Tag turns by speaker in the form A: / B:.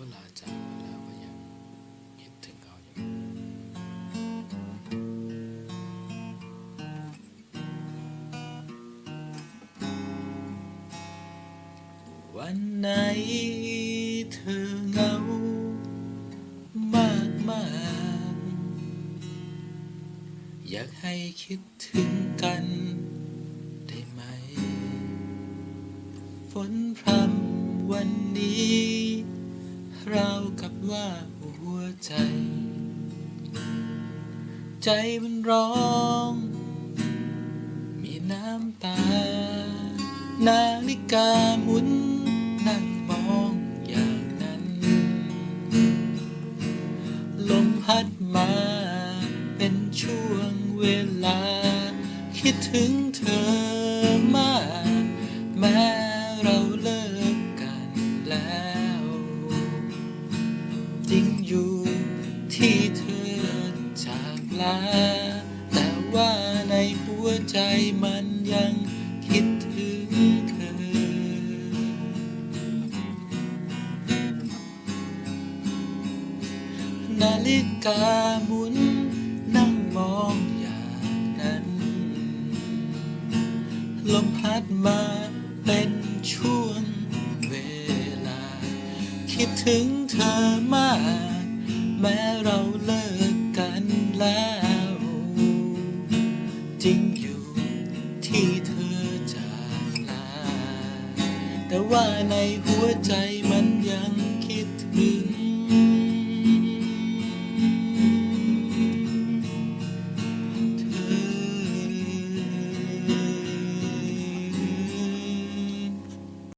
A: เขาลาจากไปแล้วก็ยังคิดถึงเขาอยู่วันไหนเธอเหงามากมากอยากให้คิดถึงกันได้ไหม ฝนพรำวันนี้ รากับว่าหัวใจ ใจมันร้อง มีน้ำตา นาฬิกาหมุนนั่งมองอย่างนั้น ลมพัดมาเป็นช่วงเวลา คิดถึงเธอมาก ที่เธอจากลา แต่ว่าในหัวใจมันยังคิดถึงเธอ นาฬิกาหมุนนั่งมองอย่างนั้น ลมพัดมาเป็นช่วงเวลา คิดถึงเธอมาก แม้เราเลิกกันแล้ว จริงอยู่ที่เธอจากลาแต่ว่าในหัวใจมันยัง